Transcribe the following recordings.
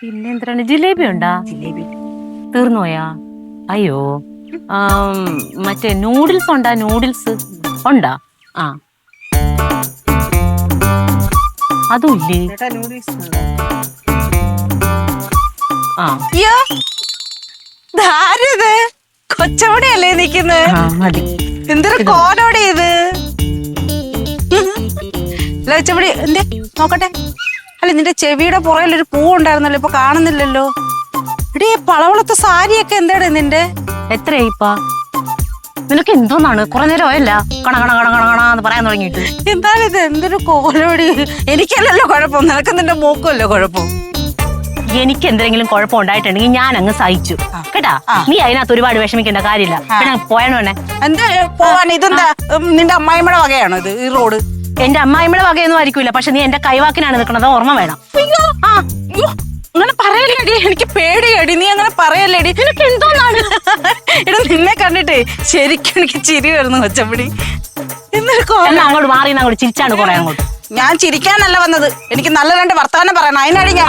പിന്നെ എന്താണ് ജിലേബി ഉണ്ടാ? ജിലേബി. തീർന്നുപോയാ? അയ്യോ. മറ്റേ നൂഡിൽസ് ഉണ്ടാ? നൂഡിൽസ് ഉണ്ടാ? ആ. അതുമില്ലേ ആ. അയ്യോ. ധാരിത് കൊച്ചവടെയല്ലേ നിക്കുന്നത് മതി. എന്തൊരു കോലോടെ ഇത് ലച്ചപ്പടി എന്തേ? നോക്കട്ടെ. അല്ല നിന്റെ ചെവിയുടെ പുറകിൽ ഒരു പൂ ഉണ്ടായിരുന്നല്ലോ ഇപ്പൊ കാണുന്നില്ലല്ലോ. ഈ പളവളത്തെ സാരിയൊക്കെ എന്താണ് നിന്റെ? എത്രയായിപ്പാ നിനക്ക് എന്തോന്നാണ്? കുറെ നേരം ആയല്ല. കണ കണ കണ കണ പറയാൻ തുടങ്ങിട്ട് എന്താണ് ഇത്? എന്തൊരു കോലോടി എനിക്കല്ലല്ലോ കുഴപ്പം. നിനക്ക് നിന്റെ മൂക്കല്ലോ കുഴപ്പം? എനിക്ക് എന്തെങ്കിലും കുഴപ്പം ഉണ്ടായിട്ടുണ്ടെങ്കിൽ ഞാൻ അങ്ങ് സഹിച്ചു. കേട്ടാ. നീ അതിനകത്ത് ഒരുപാട് വിഷമിക്കേണ്ട കാര്യമില്ല. പിന്നെ പോയാണോ എന്താ? പോവാൻ ഇതെന്താ? നിന്റെ അമ്മായിമ്മയുടെ വകയാണോ ഇത് ഈ റോഡ്? എന്റെ അമ്മായിമ്മയുടെ വകയൊന്നും ആയിരിക്കൂല. പക്ഷെ നീ എന്റെ കൈവാക്കിനാണ് നിൽക്കുന്നത് ഓർമ്മ വേണം. ആ. അങ്ങനെ പറയല്ലേടി. എനിക്ക് പേടിയടി. നീ അങ്ങനെ പറയല്ലേടി. എനിക്ക് എന്തോന്നാണ്? എടാ നിന്നെ കണ്ടിട്ട് ശരിക്കും എനിക്ക് ചിരി വരുന്നു കൊച്ചപ്പടി. എന്നാ അങ്ങോട്ട് മാറി അങ്ങോട്ട് ചിരിച്ചാണ് കുറെ അങ്ങോട്ട്. ഞാൻ ചിരിക്കാനല്ല വന്നത്. എനിക്ക് നല്ല രണ്ട് വർത്തമാനം പറയണം. അതിനാണ് ഞാൻ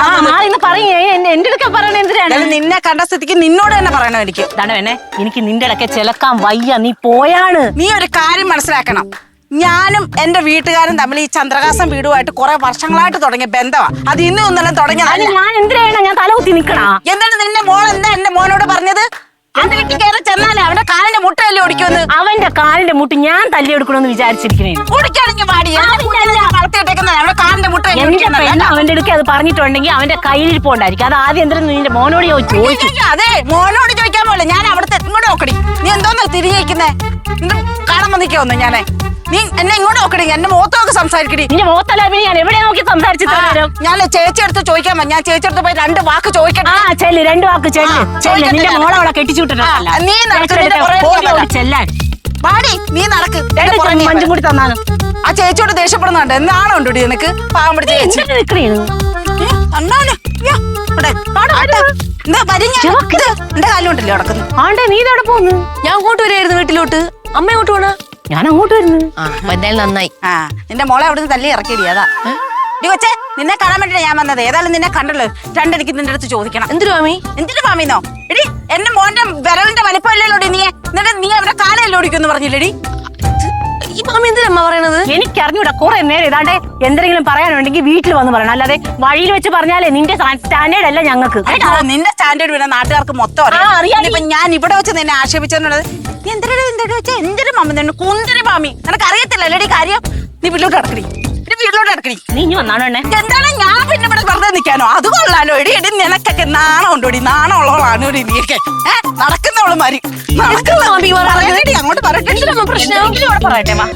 എന്റെ അടുക്ക പറയണ എന്തിനാണ്? നിന്നെ കണ്ട സ്ഥിതിക്ക് നിന്നോട് തന്നെ പറയണം എനിക്ക്. എന്നെ? എനിക്ക് നിന്റെ ഇടയ്ക്ക് ചിലക്കാൻ വയ്യ. നീ പോയാണ്. നീ ഒരു കാര്യം മനസ്സിലാക്കണം. ഞാനും എന്റെ വീട്ടുകാരും തമ്മിൽ ഈ ചന്ദ്രകാസം വീടുമായിട്ട് കുറെ വർഷങ്ങളായിട്ട് തുടങ്ങിയ ബന്ധമാണ് അത് ഇന്നും ഇന്നലെ തുടങ്ങിയതല്ല അതിന് ഞാൻ എന്തിനാണ് ഞാൻ തലകുത്തി നിക്കണാ? എന്താണ് നിന്റെ മോൾ എന്താ എന്റെ മോനോട് പറഞ്ഞത്? വീട്ടിൽ കയറി ചെന്നാലേ അവന്റെ കാലിന്റെ മുട്ടയല്ലേ ഓടിക്കുമെന്ന്? അവന്റെ കാലിന്റെ മുട്ട് ഞാൻ വിചാരിച്ചിരിക്കണേ. ഓടിക്കാണെങ്കിൽ പാടി വളർത്തിയിട്ടേക്കുന്നത്. അവന്റെ കാലിന്റെ മുട്ട എന്റെ പെണ്ണ് അവന്റെ അടുക്ക് അത് പറഞ്ഞിട്ടുണ്ടെങ്കിൽ അവന്റെ കയ്യിൽ പോണ്ടായിരിക്കും. അത് ആദ്യം എന്തിനും നിന്റെ മോനോട് ചോദിച്ചു അതെ. മോനോട് ചോദിക്കാൻ പോലെ ഞാൻ അവിടുത്തെ നോക്കടി? നീ എന്തോന്ന് തിരിഞ്ഞിരിക്കുന്നേ? കാണാൻ വന്നിക്കോന്ന് ഞാനേ? നീ എന്നെ ഇങ്ങോട്ട് നോക്കടി എന്റെ മുഖത്തൊക്കെ സംസാരിക്കടി. നിന്റെ മുഖത്തല്ല പിന്നെ ഞാൻ എവിടെ നോക്കി സംസാരിച്ചു ആ, ഞാൻ ചേച്ചി അടുത്ത് ചോദിക്കാൻ പറ്റും ഞാൻ ചേച്ചി അടുത്ത് പോയി രണ്ട് വാക്ക് ചോദിക്കട്ടെ. ആ ചെല്ല് രണ്ടു വാക്ക് ചെല്ല് ആ, ചെല്ല് ചോദിക്കട്ടെ നിന്റെ മോളെ അവിടെ കെട്ടിച്ചുവിട്ടിട്ടല്ല ആ, നീ നടക്ക്, നിന്റെ പുറകെ ചെല്ലാൻ. പാടി നീ നടക്ക്. എന്റെ രണ്ട് പുറകെ മഞ്ചും കൂടി തന്നാണ് ആ ചേച്ചിയോട് ദേഷ്യപ്പെടുന്നുണ്ട്. എന്നാണോ ഉണ്ടോ നിനക്ക്? പാവം പിടിച്ച ചേച്ചി. ഏ, അണ്ണാനെ, യ്യോ, ഇവിടെ. ആട്ടെ. എന്താ വരിഞ്ഞ? ഇത് എന്റെ കാലുണ്ടല്ലോ കിടക്കുന്നു. ആണ്ടേ നീ ഇതവിടെ പോന്ന്? ഞാൻ അങ്ങോട്ട് വരായിരുന്നു വീട്ടിലോട്ട്. അമ്മ അങ്ങോട്ട് പോണ? ഞാൻ അങ്ങോട്ട് വരുന്നത് അപ്പൊ എന്തായാലും നന്നായി. ആ നിന്റെ മോളെ അവിടുന്ന് തല്ലി ഇറക്കിയിടി അതാ. ഡി കൊച്ചേ നിന്നെ കാണാൻ വേണ്ടി ഞാൻ വന്നത്. ഏതായാലും നിന്നെ കണ്ടല്ലോ. രണ്ടെനിക്ക് നിന്റെ അടുത്ത് ചോദിക്കണം. എന്തിനു മാമി? എന്തിനു മാമിന്നോ? എടി എന്റെ മോന്റെ വിരലിന്റെ വലിപ്പമല്ലല്ലോടി നീ എന്നിട്ട് നീ അവരുടെ കാലല്ലോ ഓടിക്കുന്നു പറഞ്ഞില്ലടി മാമി എന്തിനമ്മ പറയണത്? എനിക്ക് അറിഞ്ഞൂടാ കുറെ നേരം ഇതാണ്ട് എന്തെങ്കിലും പറയാനുണ്ടെങ്കിൽ വീട്ടിൽ വന്ന് പറയണം. അല്ലാതെ വഴിയിൽ വെച്ച് പറഞ്ഞാലേ നിന്റെ സ്റ്റാൻഡേർഡ് അല്ല ഞങ്ങൾക്ക്. നിന്റെ സ്റ്റാൻഡേർഡ് പിന്നെ നാട്ടുകാർക്ക് മൊത്തം അറിയാം. ഞാൻ ഇവിടെ വെച്ച് നിന്നെ ആക്ഷേപിച്ചെന്നുള്ളത് എന്തിനാ എന്തിനാ വെച്ചാ? എന്തൊരു തന്നെ കുന്തിരി മാമി? നിനക്ക് അറിയത്തില്ല അല്ലേടി കാര്യം? നീ വീട്ടിലോട്ട് കിടക്കടി നീ നീ ഇനി വന്നാണോ എന്നെ? എന്താണ്? ഞാൻ പിന്നെ ഇവിടെ വെറുതെ നിൽക്കാനോ അത് കൊള്ളാലോ. എടി എടി നിനക്കൊക്കെ നാണം ഉണ്ടോടി നാണം ഉള്ളവളാണ് എടി നീയൊക്കെ ഏ നടക്കുന്നവൾ? അങ്ങോട്ട് പറയട്ടെ പ്രശ്നം? ഇവിടെ പറയട്ടെ വാ.